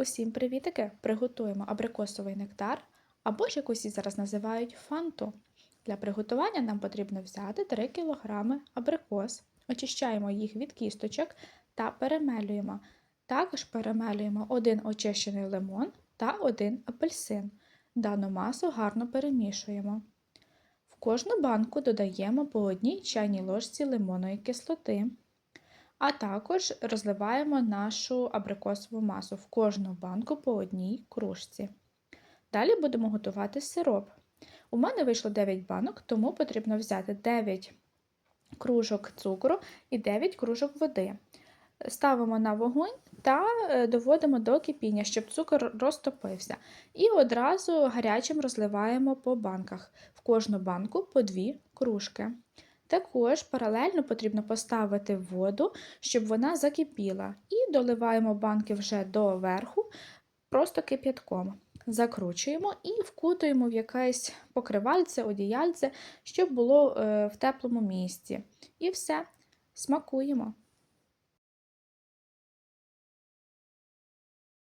Усім привітики! Приготуємо абрикосовий нектар або ж якось її зараз називають фанту. Для приготування нам потрібно взяти 3 кг абрикос, очищаємо їх від кісточок та перемелюємо. Також перемелюємо один очищений лимон та один апельсин. Дану масу гарно перемішуємо. В кожну банку додаємо по одній чайній ложці лимонної кислоти. А також розливаємо нашу абрикосову масу в кожну банку по одній кружці. Далі будемо готувати сироп. У мене вийшло 9 банок, тому потрібно взяти 9 кружок цукру і 9 кружок води. Ставимо на вогонь та е, доводимо до кипіння, щоб цукор розтопився. І одразу гарячим розливаємо по банках. В кожну банку по 2 кружки. Також паралельно потрібно поставити воду, щоб вона закипіла. І доливаємо банки вже до верху, просто кип'ятком. Закручуємо і вкутуємо в якесь покривальце, одіяльце, щоб було е, в теплому місці. І все, смакуємо.